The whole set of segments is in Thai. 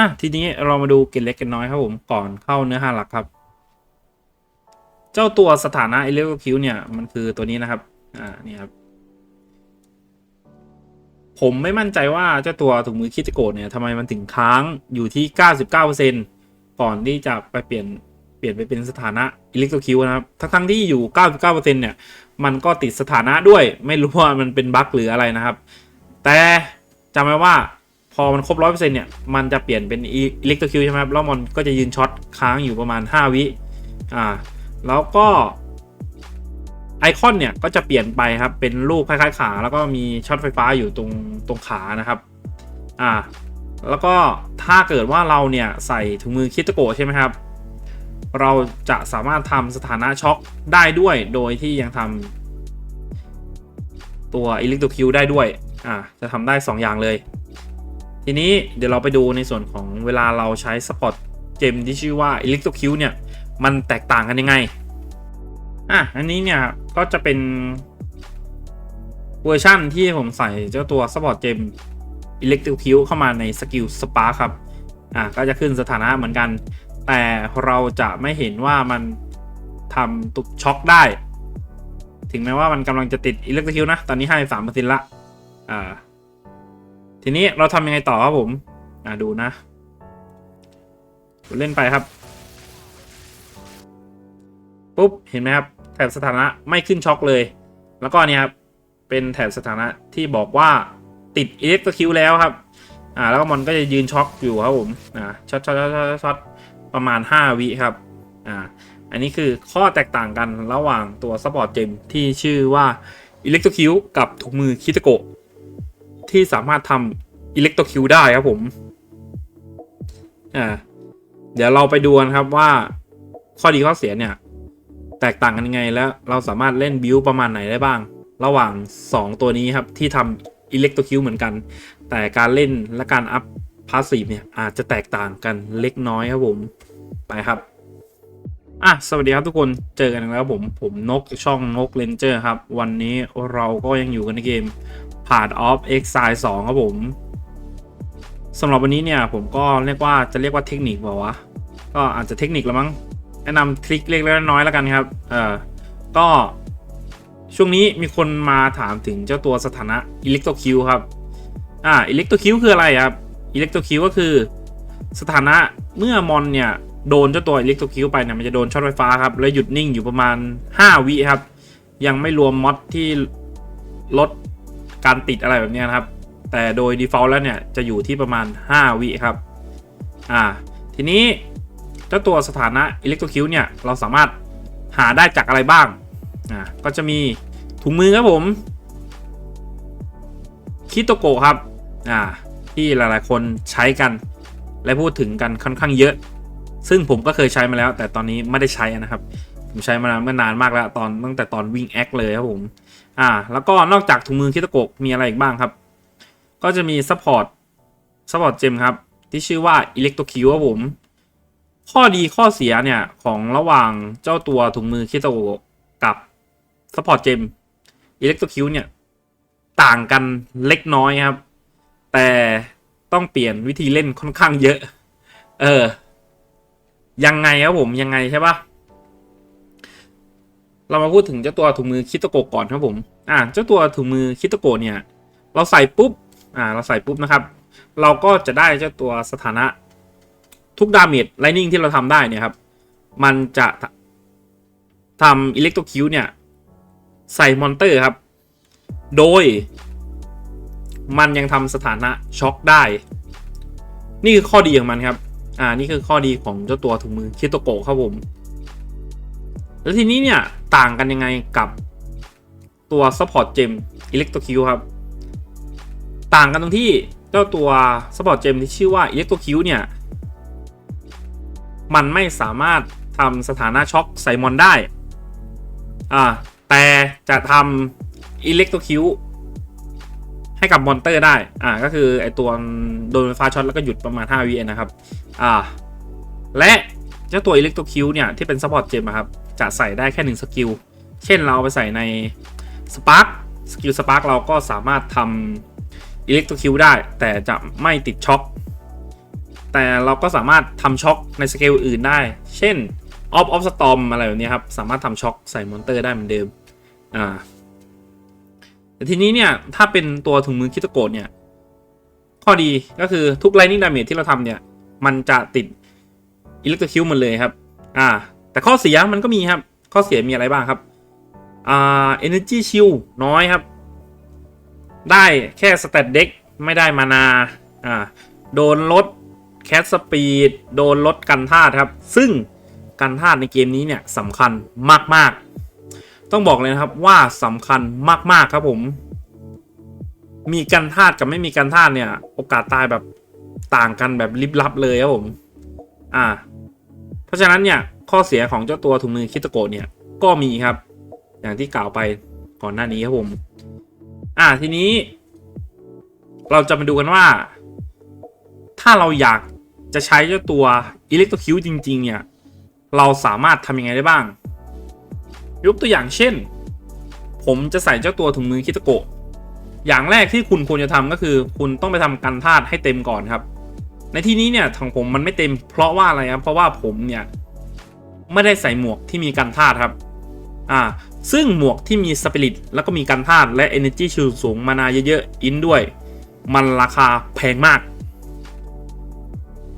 อะทีนี้เรามาดูเกร็ดเล็กเกร็ดน้อยครับผมก่อนเข้าเนื้อหาหลักครับ เจ้าตัวสถานะอิเล็กโทรคิวเนี่ยมันคือตัวนี้นะครับ อ่านี่ครับ ผมไม่มั่นใจว่าเจ้าตัวถุงมือคิติโกะเนี่ยทำไมมันถึงค้างอยู่ที่ 99%ก่อนที่จะไปเปลี่ยนเปลี่ยนไปเป็นสถานะอิเล็กโทรคิวนะครับ ทั้งๆที่อยู่ 99%เนี่ย มันก็ติดสถานะด้วย ไม่รู้ว่ามันเป็นบั๊กหรืออะไรนะครับ แต่จำไว้ว่า พอมันครบ100%เนี่ย มันจะเปลี่ยนเป็นอิเล็กโทรคิวใช่ไหมครับแล้วมันก็จะยืนช็อตค้างอยู่ประมาณ 5 วิอ่าแล้วก็ไอคอนเนี่ยก็จะเปลี่ยนไปครับ เป็นรูปคล้ายๆขา แล้วก็มีช็อตไฟฟ้าอยู่ตรงตรงขานะครับอ่าแล้วก็ถ้าเกิดว่าเราเนี่ยใส่ถุงมือคิตโกะใช่ไหมครับ เราจะสามารถทำสถานะช็อคได้ด้วย โดยที่ยังทำตัวอิเล็กโทรคิวได้ด้วยอ่าจะทำได้ 2 อย่างเลย ทีนี้เดี๋ยวเราไปดูในส่วนของเวลาเราใช้สปอตเจมที่ชื่อว่าอิเล็กโทรคิวเนี่ยมันแตกต่างกันยังไง อะ อันนี้เนี่ยก็จะเป็นเวอร์ชั่นที่ผมใส่เจ้าตัว Support Gem Electric q เข้ามาในสกิล Spark ครับ อะ ก็จะขึ้นสถานะเหมือนกัน แต่เราจะไม่เห็นว่ามันทำตุกช็อคได้ ถึงแม้ว่ามันกำลังจะติด Electric q นะ ตอนนี้ให้สามเปอร์เซ็นต์ละ อ่า ทีนี้เราทำยังไงต่อครับผม อ่าดูนะเล่นไปครับ ปุ๊บ เห็นไหมครับ แถบสถานะไม่ขึ้นช็อคเลย แล้วก็เนี่ยครับ เป็นแถบสถานะที่บอกว่าติดอิเล็กโทรคิวแล้วครับ อ่า แล้วก็มันก็จะยืนช็อคอยู่ครับผม อ่า ช็อตช็อตช็อตช็อตประมาณ 5 วิครับ อ่า อันนี้คือข้อแตกต่างกันระหว่างตัวสปอร์ตเจมที่ชื่อว่าอิเล็กโทรคิวกับถุงมือคิตโกะ ที่สามารถทำอิเล็กโทรคิวได้ครับผมอ่าเดี๋ยวเราไปดูกันครับว่าข้อดีข้อเสียเนี่ย แตกต่างกันยังไงแล้วเราสามารถเล่นบิวประมาณไหนได้บ้าง ระหว่าง 2 ตัวนี้ครับ ที่ทำอิเล็กโทรคิวเหมือนกัน แต่การเล่นและการอัพพาสซีฟเนี่ยอาจจะแตกต่างกันเล็กน้อยครับผม ไปครับ อะสวัสดีครับทุกคนเจอกันแล้วผมผมนกช่องนกเลนเจอร์ครับ วันนี้เราก็ยังอยู่กันในเกม Part of Exile 2 ครับผมสำหรับวันนี้เนี่ยผมก็เรียกว่าจะเรียกว่าเทคนิคเปล่าวะ ก็อาจจะเทคนิคละมั้งแนะนำทริคเล็กๆน้อยๆแล้วกันครับ เอ่อ ก็ช่วงนี้มีคนมาถามถึงเจ้าตัวสถานะอิเล็กโทคิวครับ อ่าอิเล็กโทคิวคืออะไรครับอิเล็กโทคิวก็คือสถานะเมื่อมอนเนี่ย โดนเจ้าตัวอิเล็กโทรคิวไปเนี่ยมันจะโดนช็อตไฟฟ้าครับ แล้วหยุดนิ่งอยู่ประมาณ 5 วิครับ ยังไม่รวมมอดที่ลดการติดอะไรแบบนี้นะครับ แต่โดย default แล้วเนี่ยจะอยู่ที่ประมาณ 5 วิครับ อ่า ทีนี้เจ้าตัวสถานะอิเล็กโทรคิวเนี่ยเราสามารถหาได้จากอะไรบ้าง อ่า ก็จะมีถุงมือครับผม คิโตโกะครับ อ่า ที่หลายๆ คนใช้กัน และพูดถึงกันค่อนข้างเยอะ ซึ่งผมก็เคยใช้มาแล้ว แต่ตอนนี้ไม่ได้ใช้นะครับ ผมใช้มาเมื่อนานมากแล้วตอนตั้งแต่ตอนวิ่งแอคเลยครับผมอ่า แล้วก็นอกจากถุงมือคิตโกะมีอะไรอีกบ้างครับ ก็จะมีซัพพอร์ตซัพพอร์ตเจมครับ ที่ชื่อว่าอิเล็กโทรคิวครับผม ข้อดีข้อเสียเนี่ย ของระหว่างเจ้าตัวถุงมือคิตโกะกับซัพพอร์ตเจมอิเล็กโทรคิวเนี่ย ต่างกันเล็กน้อยครับ แต่ต้องเปลี่ยนวิธีเล่นค่อนข้างเยอะ เออ ยังไงครับผมยังไงใช่ปะเรามาพูดถึงเจ้าตัวถุงมือคิตโกะก่อนครับผม อ่า เจ้าตัวถุงมือคิตโกะเนี่ย เราใส่ปุ๊บ อ่า เราใส่ปุ๊บนะครับ เราก็จะได้เจ้าตัวสถานะทุกดาเมจไลนิ่งที่เราทำได้เนี่ยครับ มันจะทำอิเล็กโทรคิวเนี่ย ใส่มอนเตอร์ครับ โดย มันยังทำสถานะช็อคได้ นี่คือข้อดีของมันครับ อ่านี่คือข้อดีของเจ้าตัวถุงมือคิโตโกะครับผม แล้วทีนี้เนี่ยต่างกันยังไงกับตัว Support Gem Electrocute ครับ ต่างกันตรงที่เจ้าตัว Support Gem ที่ชื่อว่า Electrocute เนี่ย มันไม่สามารถทำสถานะช็อคใส่มอนได้อ่าแต่จะทำอิเล็กโทรคิวให้กับมอนเตอร์ได้ อ่า ก็คือไอตัวโดนไฟฟ้าช็อตแล้วก็หยุดประมาณ 5วินะครับ อ่า และเจ้าตัวอิเล็กโทรคิวเนี่ย ที่เป็นซัพพอร์ตเจมครับ จะใส่ได้แค่ 1 สกิล เช่นเราเอาไปใส่ในสปาร์ k สกิลสปาร์ k เราก็สามารถทำอิเล็กโทรคิวได้ แต่จะไม่ติดช็อคแต่เราก็สามารถทำช็อคในสเกลอื่นได้ เช่น Off of Storm อะไรแบบนี้ครับ สามารถทำช็อคใส่มอนเตอร์ได้เหมือนเดิม อ่าแต่ทีนี้เนี่ย ถ้าเป็นตัวถุงมือคิโตโกะเนี่ย ข้อดีก็คือทุก Lightning Damage ที่เราทำเนี่ย มันจะติด Electrocute หมดเลยครับ อ่า แต่ข้อเสียมันก็มีครับ ข้อเสียมีอะไรบ้างครับ อ่า Energy Shield น้อยครับ ได้แค่ Stat Deck ไม่ได้มานา อ่า โดนลดแค t สปีด โดนลดกันธาตุครับ ซึ่งกันธาตุในเกมนี้เนี่ยสำคัญมาก ๆ ต้องบอกเลยนะครับว่าสำคัญมาก ๆ ครับผม มีกันธาตุกับไม่มีกันธาตุเนี่ย โอกาสตายแบบ ต่างกันแบบลิบลับเลยครับผม อ่า เพราะฉะนั้นเนี่ย ข้อเสียของเจ้าตัวถุงมือคิตโกะเนี่ย ก็มีครับ อย่างที่กล่าวไปก่อนหน้านี้ครับผม อ่า ทีนี้ เราจะมาดูกันว่า ถ้าเราอยากจะใช้เจ้าตัว Electrocute จริง ๆ เนี่ย เราสามารถทำยังไงได้บ้าง ยกตัวอย่างเช่น ผมจะใส่เจ้าตัวถุงมือคิตโกะ อย่างแรกที่คุณควรจะทำก็คือ คุณต้องไปทำกันธาตุให้เต็มก่อนครับ ในที่นี้เนี่ยของผมมันไม่เต็มเพราะว่าอะไรครับเพราะว่าผมเนี่ยไม่ได้ใส่หมวกที่มีกันธาตุครับอ่าซึ่งหมวกที่มีสปิริตแล้วก็มีกันธาตุและ Energy Shield สูงมานาเยอะๆอินด้วย มันราคาแพงมาก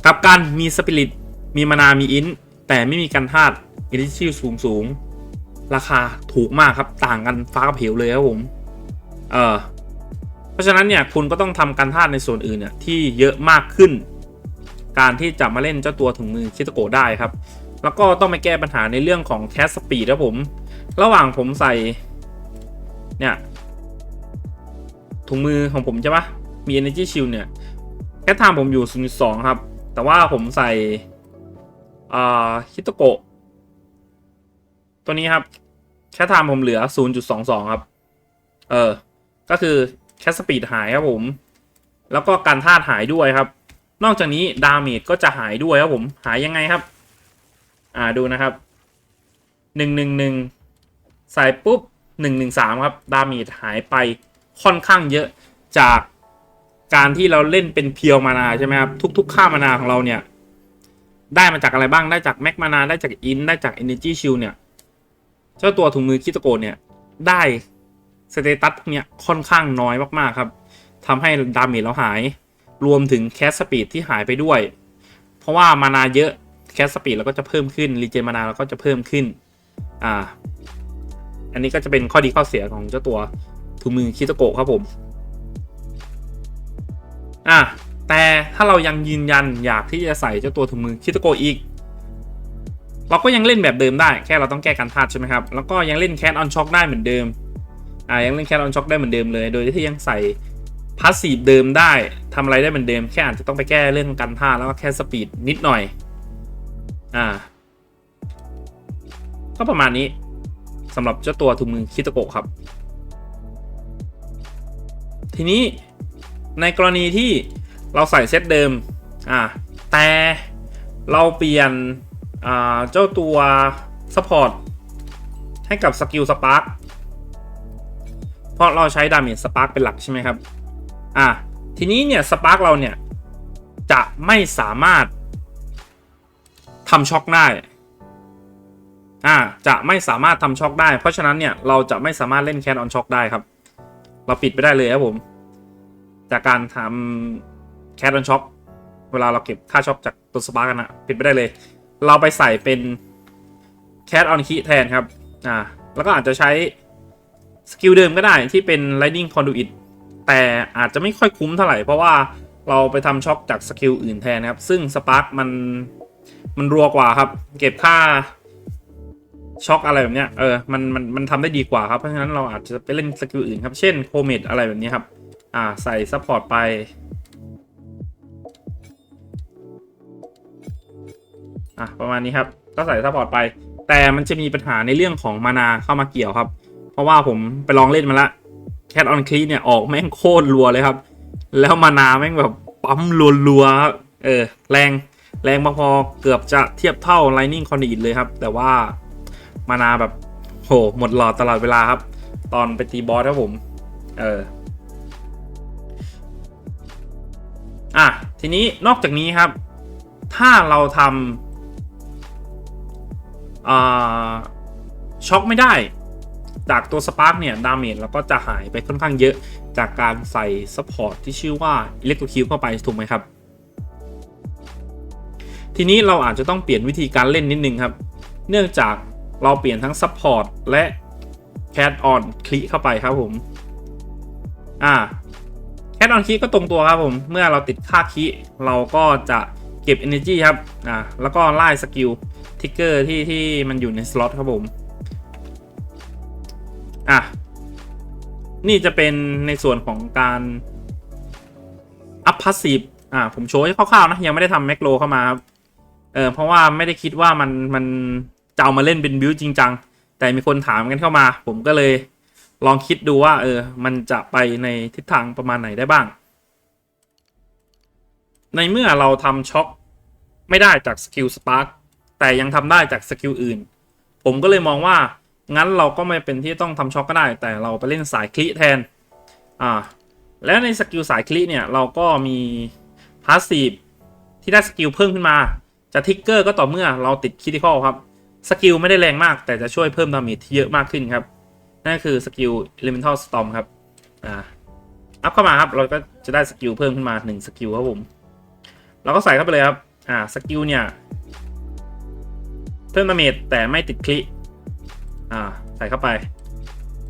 กับการมีสปิริตมีมานามีอินแต่ไม่มีกันธาตุ Energy สูงสูงราคาถูกมากครับต่างกันฟ้ากับเหวเลยครับผม เออ เพราะฉะนั้นเนี่ยคุณก็ต้องทำกันธาตุในส่วนอื่นเนี่ยที่เยอะมากขึ้น การที่จะมาเล่นเจ้าตัวถุงมือคิโตโกได้ครับ แล้วก็ต้องไปแก้ปัญหาในเรื่องของแคสสปีดครับผม ระหว่างผมใส่เนี่ยถุงมือของผมใช่ปะมี Energy Shield เนี่ยแค่ทามผมอยู่ 0.2 ครับ แต่ว่าผมใส่อ่าคิโตโกตัวนี้ครับแค่ทามผมเหลือ 0.22 ครับ เออ ก็คือ แค่สปีดหายครับผม แล้วก็การธาตุหายด้วยครับ นอกจากนี้ดาเมจก็จะหายด้วยครับผม หายยังไงครับ อ่าดูนะครับหนึ่งหนึ่งหนึ่งใส่ปุ๊บหนึ่งหนึ่งสามครับ ดาเมจหายไปค่อนข้างเยอะจากการที่เราเล่นเป็นเพียวมานาใช่ไหมครับ ทุก ๆ ค่ามานาของเราเนี่ย ได้มาจากอะไรบ้างได้จากแม็กมานาได้จากอินได้จากเอเนจีชิลเนี่ย เจ้าตัวถุงมือคิตโกเนี่ย ได้ สเตตัสพวกเนี้ยค่อนข้างน้อยมากๆครับทำให้ดาเมจเราหาย รวมถึงแคสสปีดที่หายไปด้วย เพราะว่ามานาเยอะแคสสปีดเราก็จะเพิ่มขึ้นรีเจนมานาเราก็จะเพิ่มขึ้นอ่าอันนี้ก็จะเป็นข้อดีข้อเสียของเจ้าตัวถุงมือคิโตโกะครับผมอะแต่ถ้าเรายังยืนยันอยากที่จะใส่เจ้าตัวถุงมือคิโตโกะอีก เราก็ยังเล่นแบบเดิมได้แค่เราต้องแก้การธาตุใช่ไหมครับ แล้วก็ยังเล่นแค t ออนช็อคได้เหมือนเดิม อ่ายังเล่นแค t ออนช็อคได้เหมือนเดิมเลย โดยที่ยังใส่พาสซีฟเดิมได้ทำอะไรได้เหมือนเดิม แค่อาจจะต้องไปแก้เรื่องการธาแล้วก็แค่สปีดนิดหน่อย อ่า ก็ประมาณนี้สำหรับเจ้าตัวถุงมือคิตโกะครับ ทีนี้ในกรณีที่เราใส่เซตเดิม อ่า แต่เราเปลี่ยน อ่า เจ้าตัวซัพพอร์ตให้กับสกิลสปาร์ ราะเราใช้ดาเมจสปาร์คเป็นหลักใช่ไหมครับ อ่าทีนี้เนี่ยสปาร์คเราเนี่ย จะไม่สามารถทำช็อคได้ อ่า จะไม่สามารถทำช็อคได้ เพราะฉะนั้นเนี่ยเราจะไม่สามารถเล่นแค t ออนช็อคได้ครับ เราปิดไปได้เลยครับผม จากการทำแค t ออนช็อคเวลาเราเก็บค่าช็อคจากตัวสปาร์กันนะปิดไปได้เลย เราไปใส่เป็นแค t ออนคีแทนครับ อ่า แล้วก็อาจจะใช้ สกิลเดิมก็ได้ที่เป็น Lightning Conduit แต่อาจจะไม่ค่อยคุ้มเท่าไหร่ เพราะว่าเราไปทำช็อคจากสกิลอื่นแทนนะครับ ซึ่งสปาร์กมันมันรัวกว่าครับ เก็บค่าช็อคอะไรแบบเนี้ยเออมันมันมันทำได้ดีกว่าครับ เพราะฉะนั้นเราอาจจะไปเล่นสกิลอื่นครับ เช่นโคเมดอะไรแบบนี้ครับ อ่าใส่ซัพพอร์ตไปอะประมาณนี้ครับก็ใส่ซัพพอร์ตไป แต่มันจะมีปัญหาในเรื่องของมานาเข้ามาเกี่ยวครับ เพราะว่าผมไปลองเล่นมาละแค t ออนคลีเนี่ยออกแม่งโคตรรัวเลยครับ แล้วมานาแม่งแบบปั๊มรัวๆครับเออแรงแรงพอๆเกือบจะเทียบเท่า Lightning Conduit เลยครับ แต่ว่ามานาแบบโหหมดหลอดตลอดเวลาครับ ตอนไปตีบอสครับผม เอออะทีนี้นอกจากนี้ครับ ถ้าเราทำอ่าช็อกไม่ได้ จากตัวสปาร์กเนี่ยดาเมจเราก็จะหายไปค่อนข้างเยอะจากการใส่ซัพพอร์ตที่ชื่อว่าอิเล็กโทรคิวเข้าไปถูกไหมครับ ทีนี้เราอาจจะต้องเปลี่ยนวิธีการเล่นนิดนึงครับ เนื่องจากเราเปลี่ยนทั้งซัพพอร์ตและแคดออนคลิเข้าไปครับผม อ่าแคดออนคลิก็ตรงตัวครับผม เมื่อเราติดค่าคลิเราก็จะเก็บ Energy ครับ อ่า แล้วก็ไล่สกิลทิกเกอร์ที่ที่มันอยู่ในสล็อตครับผม อะ นี่จะเป็นในส่วนของการอัพพาสซีฟอ่า ผมโชว์ให้คร่าวๆนะ ยังไม่ได้ทำแมกโลเข้ามาครับ เออเพราะว่าไม่ได้คิดว่ามันมันจะเอามาเล่นเป็นบิวจริงจัง แต่มีคนถามกันเข้ามา ผมก็เลยลองคิดดูว่า เออ มันจะไปในทิศทางประมาณไหนได้บ้าง ในเมื่อเราทำช็อคไม่ได้จากสกิลสปาร์กแต่ยังทำได้จากสกิลอื่น ผมก็เลยมองว่า งั้นเราก็ไม่เป็นที่ต้องทำช็อคก็ได้ แต่เราไปเล่นสายคลิแทนอ่าและในสกิลสายคลิเนี่ยเราก็มีพาสซีฟที่ได้สกิลเพิ่มขึ้นมา จะทิกเกอร์ก็ต่อเมื่อเราติดคิ t ิคอลครับสกิลไม่ได้แรงมาก แต่จะช่วยเพิ่มดาเมจที่เยอะมากขึ้นครับ นั่นคือสกิล Elemental Storm ครับอ่าอัพเข้ามาครับเราก็จะได้สกิลเพิ่มขึ้นมา1สกิลครับผมเราก็ใส่เข้าไปเลยครับอ่าสกิลเนี่ยเพิ่มดาเมจแต่ไม่ติดคลิ อ่า ใส่เข้าไป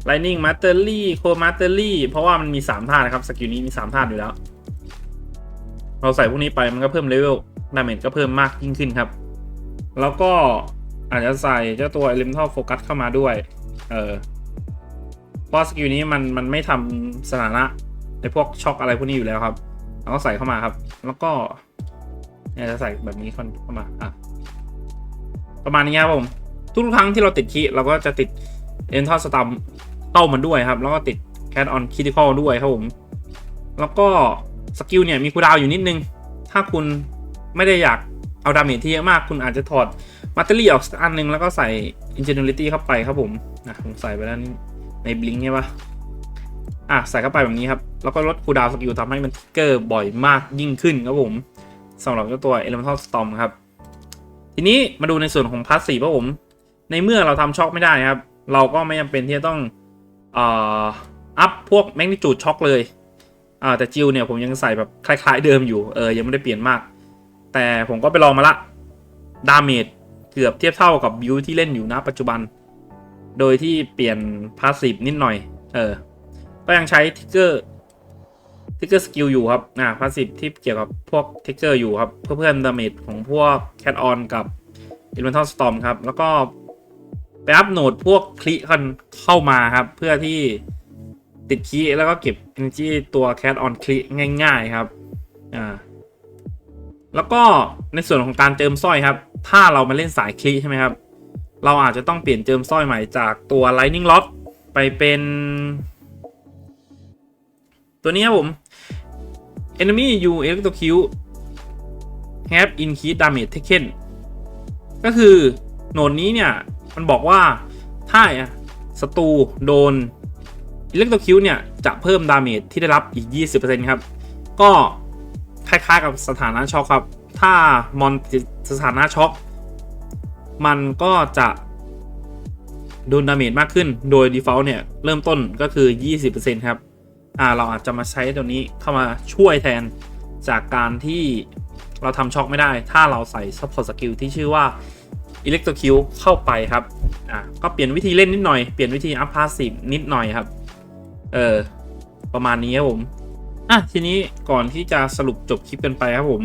Lightning Mastery Core Mastery เพราะว่ามันมี3ท่านะครับ สกิลนี้มี3ท่าอยู่แล้ว เราใส่พวกนี้ไปมันก็เพิ่มเลเวลดาเมจก็เพิ่มมากยิ่งขึ้นครับ แล้วก็อาจจะใส่เจ้าตัว Elemental Focus เข้ามาด้วย เออเพราะสกิลนี้มันมันไม่ทำสถานะในพวกช็อคอะไรพวกนี้อยู่แล้วครับเราก็ใส่เข้ามาครับ แล้วก็เนี่ยจะใส่แบบนี้เข้ามาอะประมาณนี้ครับผม ทุกครั้งที่เราติดคีย์เราก็จะติด Elemental Storm เข้ามันด้วยครับ แล้วก็ติด Cat on Critical ด้วยครับผม แล้วก็สกิลเนี่ยมีคูดาวอยู่นิดนึง ถ้าคุณไม่ได้อยากเอาดาเมจที่เยอะมาก คุณอาจจะถอดมัตเตอรี่ออกอันหนึง แล้วก็ใส่ Ingenuity เข้าไปครับผมนะผมใส่ไปแล้วนี่ในบลิงใช่ปะอะใส่เข้าไปแบบนี้ครับ แล้วก็ลดคูดาวสกิลทำให้มันทิกเกอร์บ่อยมากยิ่งขึ้นครับผมสำหรับเจ้าตัว Elemental Storm ครับ ทีนี้มาดูในส่วนของพาสซีฟครับผม ในเมื่อเราทำช็อคไม่ได้ครับ เราก็ไม่จำเป็นที่จะต้องเอ่ออัพพวกแมกนิจูดช็อคเลยอ่าแต่จิวเนี่ยผมยังใส่แบบคล้าย ๆ เดิมอยู่เออยังไม่ได้เปลี่ยนมาก แต่ผมก็ไปลองมาละดาเมจเกือบเทียบเท่ากับบิวที่เล่นอยู่ณปัจจุบัน โดยที่เปลี่ยนพาสซีฟนิดหน่อย เออ ก็ยังใช้ทิกเกอร์ทิกเกอร์สกิลอยู่ครับอ่าพาสซีฟที่เกี่ยวกับพวกทิกเกอร์อยู่ครับ เพื่อเพิ่มดาเมจของพวกแคทออนกับ Elemental Storm ครับ แล้วก็ ไปอัพโหนดพวกคลิคันเข้ามาครับ เพื่อที่ติดคีย์แล้วก็เก็บ energy ตัว cat on คลิง่าย ๆครับอ่าแล้วก็ในส่วนของการเจิมสร้อยครับ ถ้าเรามาเล่นสายคลิใช่ไหมครับ เราอาจจะต้องเปลี่ยนเจิมสร้อยใหม่จากตัว lightning rod ไปเป็น ตัวนี้ครับผม enemy you electrocute have increased damage taken ก็คือโหนดนี้เนี่ย มันบอกว่าถ้าศัตรูโดนอิเล็กโทรคิวเนี่ย จะเพิ่มดาเมจที่ได้รับอีก 20%ครับ ก็คล้ายๆกับสถานะช็อคครับ ถ้ามอนติดสถานะช็อคมันก็จะโดนดาเมจมากขึ้น โดย default เนี่ย เริ่มต้นก็คือ 20%ครับ อ่า เราอาจจะมาใช้ตัวนี้เข้ามาช่วยแทนจากการที่เราทำช็อคไม่ได้ ถ้าเราใส่ support skill ที่ชื่อว่า electrocute เข้าไปครับอะก็เปลี่ยนวิธีเล่นนิดหน่อย เปลี่ยนวิธี up passive นิดหน่อยครับ เออ ประมาณนี้ครับผม อะ ทีนี้ก่อนที่จะสรุปจบคลิปกันไปครับผม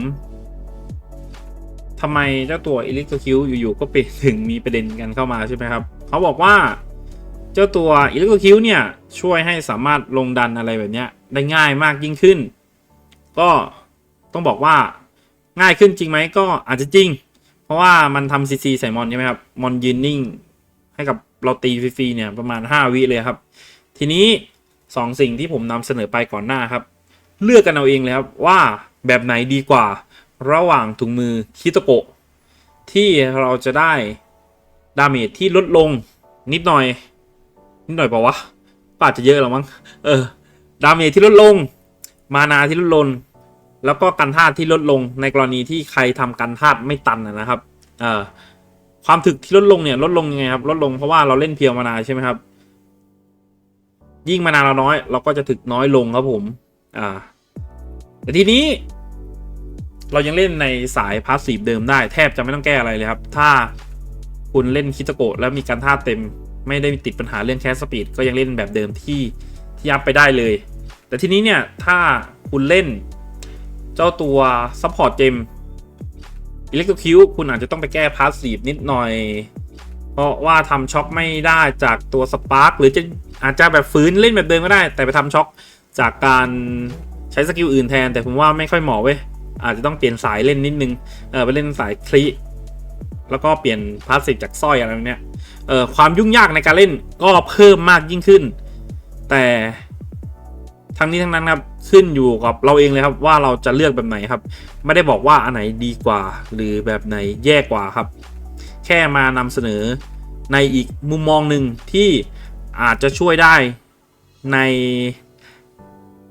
ทำไมเจ้าตัว electrocute อยู่ๆก็เป็นถึงมีประเด็นกันเข้ามาใช่ไหมครับ เขาบอกว่าเจ้าตัว electrocute เนี่ย ช่วยให้สามารถลงดันอะไรแบบเนี้ย ได้ง่ายมากยิ่งขึ้น ก็ต้องบอกว่าง่ายขึ้นจริงไหมก็อาจจะจริง เพราะว่ามันทำซีซีใส่มอนใช่ไหมครับ มอนยืนนิ่ง ให้กับเราตีฟรีๆเนี่ยประมาณ 5 วิเลยครับ ทีนี้ 2 สิ่งที่ผมนำเสนอไปก่อนหน้าครับ เลือกกันเอาเองเลยครับว่าแบบไหนดีกว่าระหว่างถุงมือคิโตโกะที่เราจะได้ดาเมจที่ลดลงนิดหน่อย นิดหน่อยเปล่าวะก็อาจจะเยอะหรอมั้งเออ ดาเมจที่ลดลง มานาที่ลดลง แล้วก็กันธาตุที่ลดลงในกรณีที่ใครทำกันธาตุไม่ตันนะครับเอ่อความถึกที่ลดลงเนี่ยลดลงยังไงครับ ลดลงเพราะว่าเราเล่นเพียวมานาใช่ไหมครับ ยิ่งมานาเราน้อย เราก็จะถึกน้อยลงครับผม อ่า แต่ทีนี้ เรายังเล่นในสายพาสซีฟเดิมได้แทบจะไม่ต้องแก้อะไรเลยครับ ถ้าคุณเล่นคิตโกะแล้วมีการท่าเต็ม ไม่ได้ติดปัญหาเรื่องแคสสปีดก็ยังเล่นแบบเดิมที่ที่อัพไปได้เลย แต่ทีนี้เนี่ยถ้าคุณเล่น เจ้าตัวซัพพอร์ตเจมอิเล็กทรคิวคุณอาจจะต้องไปแก้พาสซีฟนิดหน่อย เพราะว่าทำช็อคไม่ได้จากตัวสปาร์กหรือจะอาจจะแบบฟื้นเล่นแบบเดิมก็ได้ แต่ไปทำช็อคจากการใช้สกิลอื่นแทน แต่ผมว่าไม่ค่อยเหมาะเว้ยอาจจะต้องเปลี่ยนสายเล่นนิดนึงเออไปเล่นสายคลีแล้วก็เปลี่ยนพาสซีฟจากสร้อยอะไรเนี้ยเออความยุ่งยากในการเล่นก็เพิ่มมากยิ่งขึ้น แต่ทั้งนี้ทั้งนั้นครับ ขึ้นอยู่กับเราเองเลยครับว่าเราจะเลือกแบบไหนครับ ไม่ได้บอกว่าอันไหนดีกว่า หรือแบบไหนแย่กว่าครับ แค่มานำเสนอในอีกมุมมองหนึ่งที่อาจจะช่วยได้ใน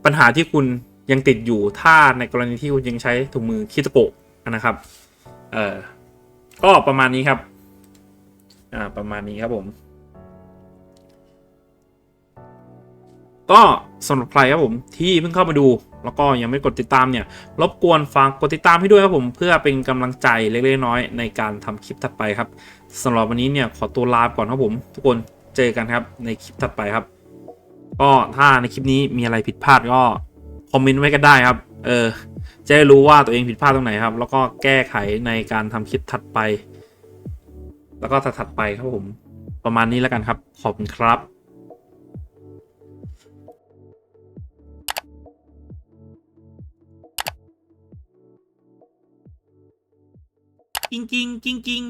ปัญหาที่คุณยังติดอยู่ถ้าในกรณีที่คุณยังใช้ถุงมือคิตโกะนะครับเออก็ประมาณนี้ครับ อ่า ประมาณนี้ครับผม ก็สำหรับใครครับผมที่เพิ่งเข้ามาดู แล้วก็ยังไม่กดติดตามเนี่ยรบกวนฝากกดติดตามให้ด้วยครับผมเพื่อเป็นกำลังใจเล็กๆน้อยในการทำคลิปถัดไปครับสำหรับวันนี้เนี่ยขอตัวลาไปก่อนครับผม ทุกคนเจอกันครับในคลิปถัดไปครับ ก็ถ้าในคลิปนี้มีอะไรผิดพลาดก็คอมเมนต์ไว้กันได้ครับ เออจะได้รู้ว่าตัวเองผิดพลาดตรงไหนครับ แล้วก็แก้ไขในการทำคลิปถัดไป แล้วก็ถัดๆไปครับผม ประมาณนี้แล้วกันครับ ขอบคุณครับ กิ้งกิ้งกิ้งกิ้ง